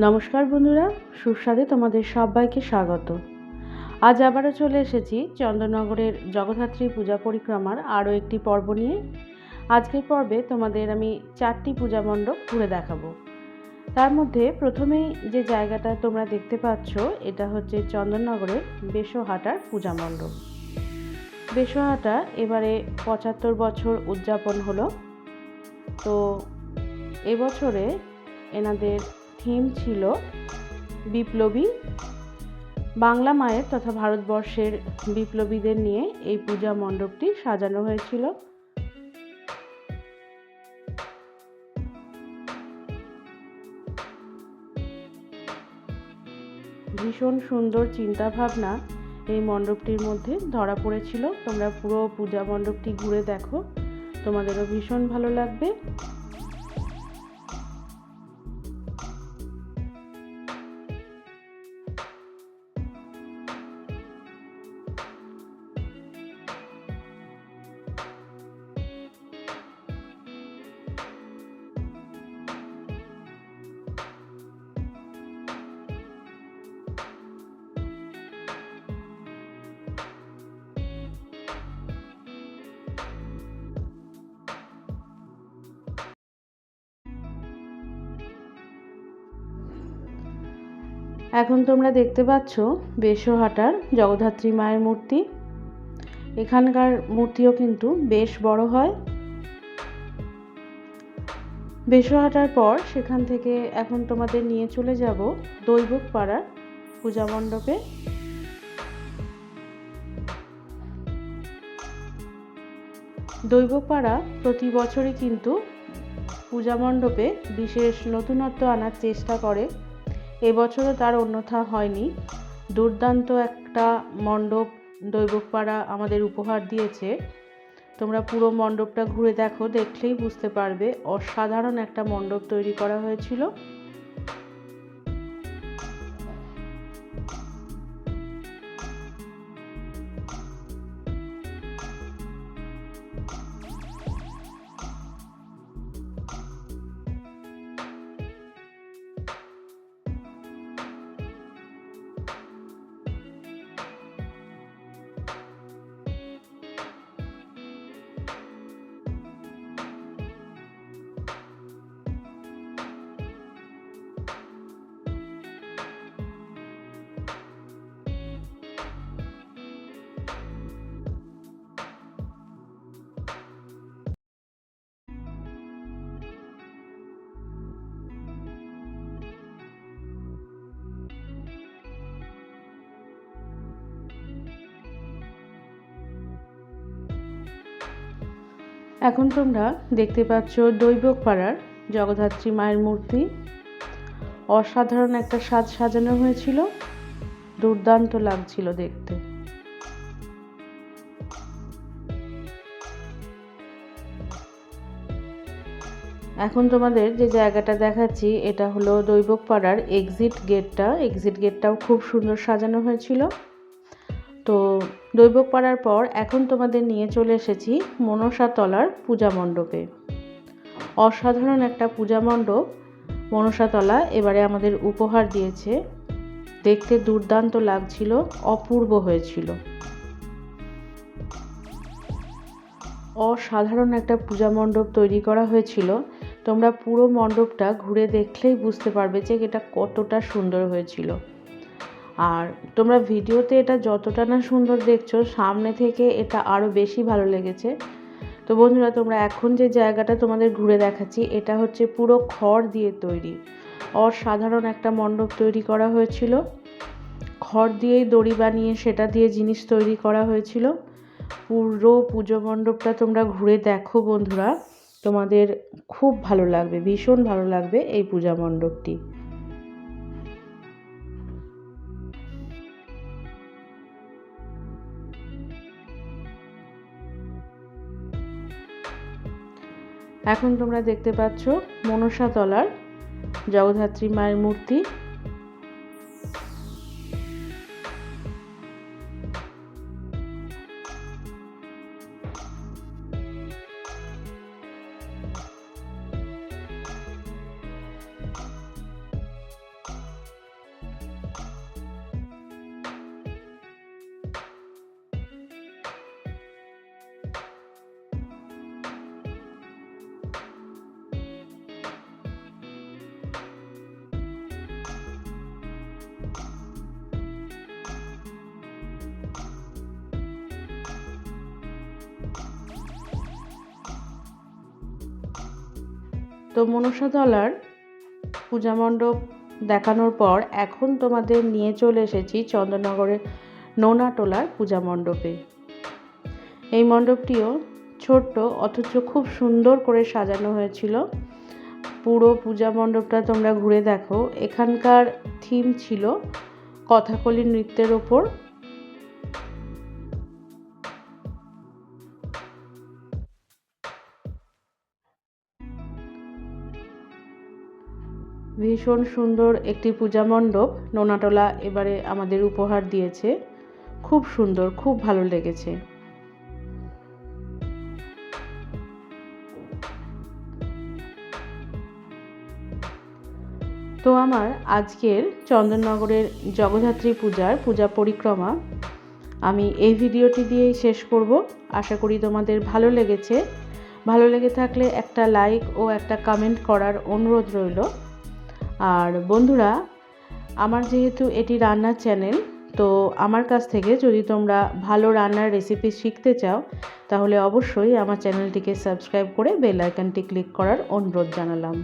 নমস্কার বন্ধুরা, সুস্বাদে তোমাদের সবাইকে স্বাগত। আজ আবারও চলে এসেছি চন্দননগরের জগদ্ধাত্রী পূজা পরিক্রমার আরও একটি পর্ব নিয়ে। আজকের পর্বে তোমাদের আমি চারটি পূজা মণ্ডপ ঘুরে দেখাবো। তার মধ্যে প্রথমেই যে জায়গাটা তোমরা দেখতে পাচ্ছ, এটা হচ্ছে চন্দননগরের বেশহাটার পূজা মণ্ডপ। বেশহাটা এবারে পঁচাত্তর বছর উদযাপন হলো। তো এবছরে এনাদের থিম ছিল বিপ্লবী বাংলা মায়ের তথা ভারতবর্ষের বিপ্লবীদের নিয়ে এই পূজা মণ্ডপটি সাজানো হয়েছিল। ভীষণ সুন্দর চিন্তা ভাবনা এই মণ্ডপটির মধ্যে ধরা পড়েছিল। তোমরা পুরো পূজা মণ্ডপটি ঘুরে দেখো। তোমাদেরও ভীষণ ভালো লাগবে। এখন তোমরা দেখতে পাচ্ছ বেশহাটার জগদ্ধাত্রী মায়ের মূর্তি। এখানকার মূর্তিও কিন্তু বেশ বড় হয়। বেশহাটার পর সেখান থেকে এখন তোমাদের নিয়ে চলে যাব দৈবক পাড়ার পূজা মণ্ডপে। দৈবপাড়া প্রতি বছরই কিন্তু পূজা মণ্ডপে বিশেষ নতুনত্ব আনার চেষ্টা করে। এবছরও তার অন্যথা হয়নি। দুর্দান্ত একটা মণ্ডপ দৈবকপাড়া আমাদের উপহার দিয়েছে। তোমরা পুরো মণ্ডপটা ঘুরে দেখো, দেখলেই বুঝতে পারবে। অসাধারণ একটা মণ্ডপ তৈরি করা হয়েছিল। এখন তোমরা দেখতে পাচ্ছ দৈবক পাড়ার জগদ্ধাত্রী মায়ের মূর্তি। অসাধারণ একটা সাজ সাজানো হয়েছিল। দুর্দান্ত লাগছিল দেখতে। এখন তোমাদের যে জায়গাটা দেখাচ্ছি, এটা হলো দৈবক পাড়ার এক্সিট গেটটা এক্সিট গেটটাও খুব সুন্দর সাজানো হয়েছিল। তো দৈবক পাড়ার পর এখন তোমাদের নিয়ে চলে এসেছি মনসাতলার পূজা মণ্ডপে। অসাধারণ একটা পূজা মণ্ডপ মনসাতলা এবারে আমাদের উপহার দিয়েছে। দেখতে দুর্দান্ত লাগছিল, অপূর্ব হয়েছিল। অসাধারণ একটা পূজা মণ্ডপ তৈরি করা হয়েছিল। তোমরা পুরো মণ্ডপটা ঘুরে দেখলেই বুঝতে পারবে যে এটা কতটা সুন্দর হয়েছিল। আর তোমরা ভিডিওতে এটা যতটা না সুন্দর দেখছ, সামনে থেকে এটা আরও বেশি ভালো লেগেছে। তো বন্ধুরা, তোমরা এখন যে জায়গাটা তোমাদের ঘুরে দেখাচ্ছি, এটা হচ্ছে পুরো খড় দিয়ে তৈরি। অসাধারণ একটা মণ্ডপ তৈরি করা হয়েছিল। খড় দিয়েই দড়ি বানিয়ে সেটা দিয়ে জিনিস তৈরি করা হয়েছিল। পুরো পুজো মণ্ডপটা তোমরা ঘুরে দেখো বন্ধুরা। তোমাদের খুব ভালো লাগবে, ভীষণ ভালো লাগবে এই পূজা মণ্ডপটি। এখন তোমরা দেখতে পাচ্ছ মনসা তলার জগদ্ধাত্রী মায়ের মূর্তি। তো মনসাতলার পূজা মণ্ডপ দেখানোর পর এখন তোমাদের নিয়ে চলে এসেছি চন্দননগরের নোনাটোলার পূজা মণ্ডপে। এই মণ্ডপটিও ছোট্ট, অথচ খুব সুন্দর করে সাজানো হয়েছিল। পুরো পূজা মণ্ডপটা তোমরা ঘুরে দেখো। এখানকার থিম ছিল কথাকলি নৃত্যের ওপর ভীষণ সুন্দর একটি পূজা মণ্ডপ নোনাটোলা এবারে আমাদের উপহার দিয়েছে। খুব সুন্দর, খুব ভালো লেগেছে। তো আমার আজকের চন্দননগরের জগদ্ধাত্রী পূজার পূজা পরিক্রমা, আমি এই ভিডিওটি দিয়েই শেষ করব। আশা করি তোমাদের ভালো লেগেছে। ভালো লেগে থাকলে একটা লাইক ও একটা কমেন্ট করার অনুরোধ রইল। আর বন্ধুরা, আমার যেহেতু এটি রান্নার চ্যানেল তো আমার কাছ থেকে যদি তোমরা ভালো রান্নার রেসিপি শিখতে চাও, তাহলে অবশ্যই আমার চ্যানেলটিকে সাবস্ক্রাইব করে বেল আইকনটি ক্লিক করার অনুরোধ জানালাম।